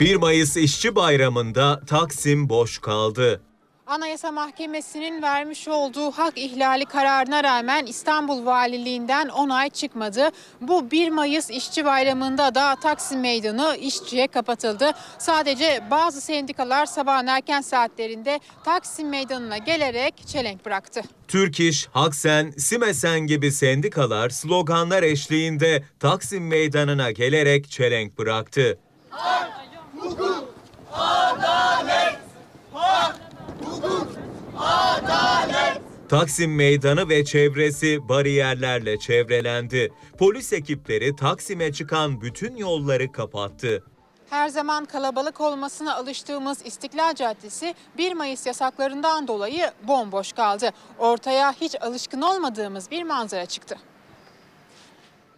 1 Mayıs İşçi Bayramı'nda Taksim boş kaldı. Anayasa Mahkemesi'nin vermiş olduğu hak ihlali kararına rağmen İstanbul Valiliğinden onay çıkmadı. Bu 1 Mayıs İşçi Bayramı'nda da Taksim Meydanı işçiye kapatıldı. Sadece bazı sendikalar sabahın erken saatlerinde Taksim Meydanı'na gelerek çelenk bıraktı. Türk İş, Haksen, Simesen gibi sendikalar sloganlar eşliğinde Taksim Meydanı'na gelerek çelenk bıraktı. Taksim Meydanı ve çevresi bariyerlerle çevrelendi. Polis ekipleri Taksim'e çıkan bütün yolları kapattı. Her zaman kalabalık olmasına alıştığımız İstiklal Caddesi 1 Mayıs yasaklarından dolayı bomboş kaldı. Ortaya hiç alışkın olmadığımız bir manzara çıktı.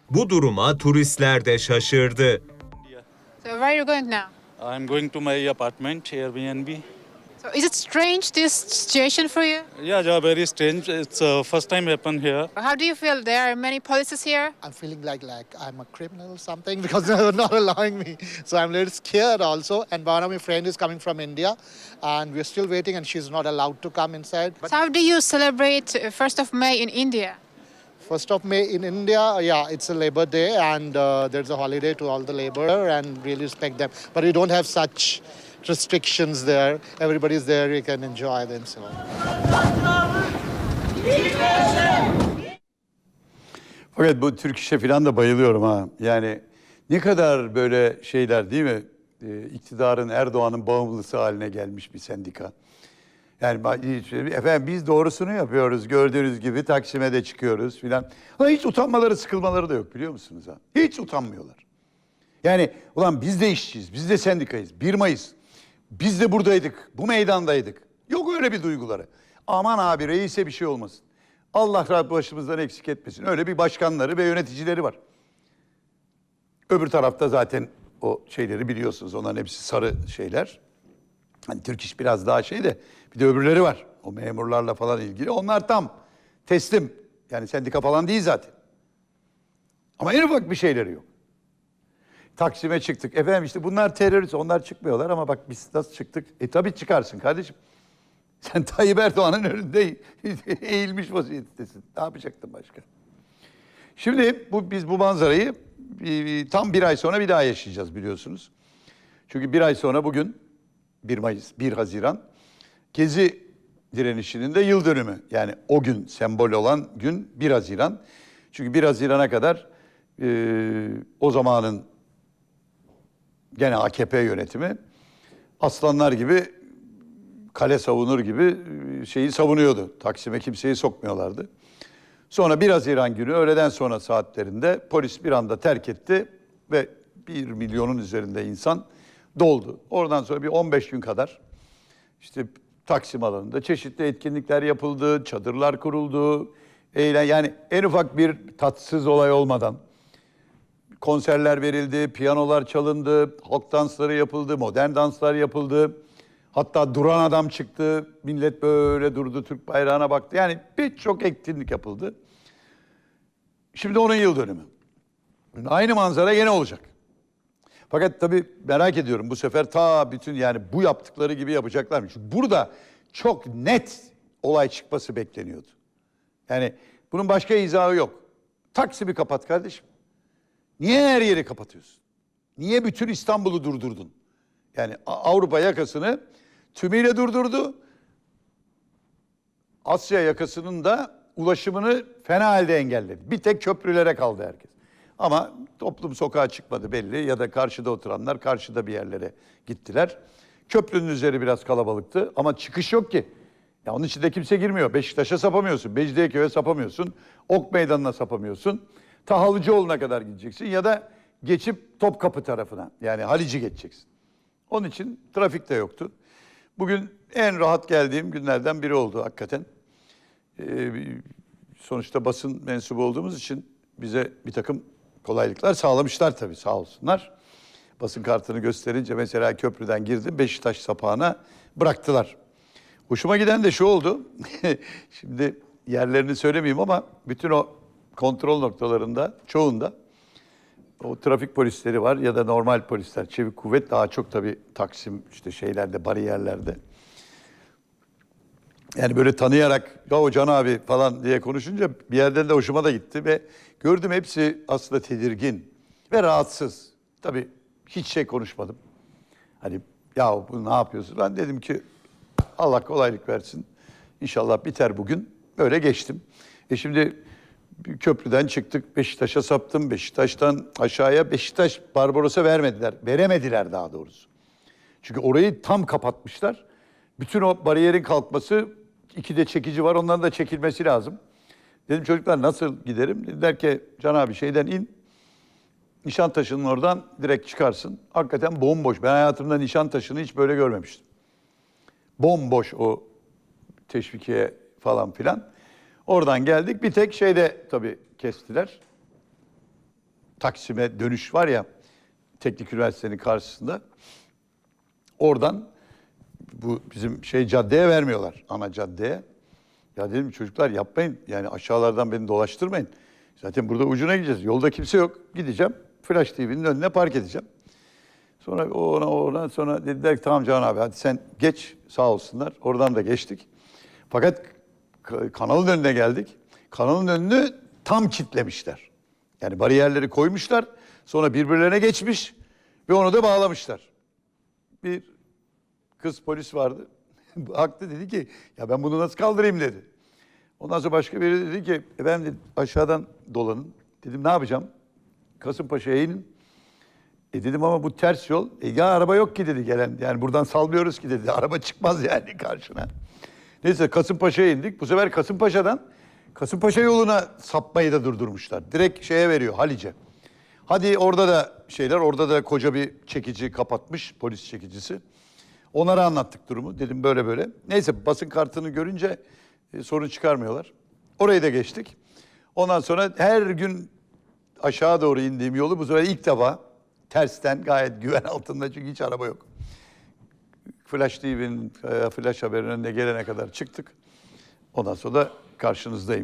Bu duruma turistler de şaşırdı. So where are you going now? I'm going to my apartment, Airbnb. So is it strange this situation for you? Yeah, yeah, very strange. It's uh, first time happen here. How do you feel? There are many policies here. I'm feeling like like I'm a criminal or something because they're not allowing me. So I'm a little scared also. And one of my friend is coming from India, and we're still waiting, and she's not allowed to come inside. But So how do you celebrate uh, 1st of May in India? First of May in India, yeah, it's a Labor Day, and uh, there's a holiday to all the laborer, and really respect them. But we don't have such restrictions there. Everybody's there; you can enjoy themselves. Fakat bu Türk işe falan da bayılıyorum ha. Yani ne kadar böyle şeyler değil mi? Ee, iktidarın Erdoğan'ın bağımlısı haline gelmiş bir sendika. Yani hiç- efendim biz doğrusunu yapıyoruz. Gördüğünüz gibi Taksim'e de çıkıyoruz filan. Ama hiç utanmaları, sıkılmaları da yok biliyor musunuz ha? Hiç utanmıyorlar. Yani ulan biz de işçiyiz, biz de sendikayız. 1 Mayıs. Biz de buradaydık, bu meydandaydık. Yok öyle bir duyguları. Aman abi reise bir şey olmasın. Allah rahat başımızdan eksik etmesin. Öyle bir başkanları ve yöneticileri var. Öbür tarafta zaten o şeyleri biliyorsunuz. Onların hepsi sarı şeyler. Hani Türk iş biraz daha şey de bir de öbürleri var. O memurlarla falan ilgili. Onlar tam teslim. Yani sendika falan değil zaten. Ama en ufak bir şeyleri yok. Taksim'e çıktık. Efendim işte bunlar terörist, onlar çıkmıyorlar ama bak biz nasıl çıktık? E tabii çıkarsın kardeşim. Sen Tayyip Erdoğan'ın önünde eğilmiş vaziyettesin. Ne yapacaktın başka? Şimdi bu biz bu manzarayı tam bir ay sonra bir daha yaşayacağız biliyorsunuz. Çünkü bir ay sonra bugün 1 Mayıs, 1 Haziran Gezi direnişinin de yıl dönümü. Yani o gün sembol olan gün 1 Haziran. Çünkü 1 Haziran'a kadar e, o zamanın gene AKP yönetimi aslanlar gibi kale savunur gibi e, şeyi savunuyordu. Taksim'e kimseyi sokmuyorlardı. Sonra 1 Haziran günü öğleden sonra saatlerinde polis bir anda terk etti ve 1 milyonun üzerinde insan doldu. Oradan sonra bir 15 gün kadar işte Taksim alanında çeşitli etkinlikler yapıldı, çadırlar kuruldu. Eğlen yani en ufak bir tatsız olay olmadan konserler verildi, piyanolar çalındı, halk dansları yapıldı, modern danslar yapıldı. Hatta duran adam çıktı, millet böyle durdu, Türk bayrağına baktı. Yani birçok etkinlik yapıldı. Şimdi onun yıl dönümü. Aynı manzara yine olacak. Fakat tabii merak ediyorum bu sefer ta bütün yani bu yaptıkları gibi yapacaklar mı? Çünkü burada çok net olay çıkması bekleniyordu. Yani bunun başka izahı yok. Taksim'i kapat kardeşim. Niye her yeri kapatıyorsun? Niye bütün İstanbul'u durdurdun? Yani Avrupa yakasını tümüyle durdurdu. Asya yakasının da ulaşımını fena halde engelledi. Bir tek köprülere kaldı herkes. Ama toplum sokağa çıkmadı belli ya da karşıda oturanlar karşıda bir yerlere gittiler. Köprünün üzeri biraz kalabalıktı ama çıkış yok ki. Ya onun içinde kimse girmiyor. Beşiktaş'a sapamıyorsun, Mecidiyeköy'e sapamıyorsun, Ok Meydanı'na sapamıyorsun. Ta Halıcıoğlu'na kadar gideceksin ya da geçip Topkapı tarafına yani Halici geçeceksin. Onun için trafik de yoktu. Bugün en rahat geldiğim günlerden biri oldu hakikaten. Ee, sonuçta basın mensubu olduğumuz için bize bir takım kolaylıklar sağlamışlar tabii sağ olsunlar. Basın kartını gösterince mesela köprüden girdim Beşiktaş sapağına bıraktılar. Hoşuma giden de şu oldu. Şimdi yerlerini söylemeyeyim ama bütün o kontrol noktalarında çoğunda o trafik polisleri var ya da normal polisler, çevik kuvvet daha çok tabii Taksim işte şeylerde, bariyerlerde. Yani böyle tanıyarak ya o Can abi falan diye konuşunca bir yerden de hoşuma da gitti ve gördüm hepsi aslında tedirgin ve rahatsız. Tabii hiç şey konuşmadım. Hani ya bu ne yapıyorsun? Ben dedim ki Allah kolaylık versin. İnşallah biter bugün. Böyle geçtim. E şimdi köprüden çıktık. Beşiktaş'a saptım. Beşiktaş'tan aşağıya Beşiktaş Barbaros'a vermediler. Veremediler daha doğrusu. Çünkü orayı tam kapatmışlar. Bütün o bariyerin kalkması, iki de çekici var, onların da çekilmesi lazım. Dedim çocuklar nasıl giderim? Dediler ki Can abi şeyden in, Nişantaşı'nın oradan direkt çıkarsın. Hakikaten bomboş. Ben hayatımda Nişantaşı'nı hiç böyle görmemiştim. Bomboş o teşvikiye falan filan. Oradan geldik. Bir tek şeyde tabii kestiler. Taksim'e dönüş var ya, Teknik Üniversitenin karşısında. Oradan bu bizim şey caddeye vermiyorlar, ana caddeye. Ya dedim çocuklar yapmayın, yani aşağılardan beni dolaştırmayın. Zaten burada ucuna gideceğiz. Yolda kimse yok. Gideceğim, Flash TV'nin önüne park edeceğim. Sonra ona ona sonra dediler ki tamam Can abi hadi sen geç sağ olsunlar. Oradan da geçtik. Fakat ka- kanalın önüne geldik. Kanalın önünü tam kitlemişler. Yani bariyerleri koymuşlar. Sonra birbirlerine geçmiş ve onu da bağlamışlar. Bir kız polis vardı. Haklı dedi ki ya ben bunu nasıl kaldırayım dedi. Ondan sonra başka biri dedi ki efendim dedi, aşağıdan dolanın. Dedim ne yapacağım? Kasımpaşa'ya inin. E dedim ama bu ters yol. E ya araba yok ki dedi gelen. Yani buradan salmıyoruz ki dedi. Araba çıkmaz yani karşına. Neyse Kasımpaşa'ya indik. Bu sefer Kasımpaşa'dan Kasımpaşa yoluna sapmayı da durdurmuşlar. Direkt şeye veriyor Halice. Hadi orada da şeyler, orada da koca bir çekici kapatmış, polis çekicisi. Onlara anlattık durumu. Dedim böyle böyle. Neyse basın kartını görünce e, sorun çıkarmıyorlar. Orayı da geçtik. Ondan sonra her gün aşağı doğru indiğim yolu bu sefer ilk defa tersten gayet güven altında çünkü hiç araba yok. Flash TV'nin, e, Flash haberin önüne gelene kadar çıktık. Ondan sonra da karşınızdayım.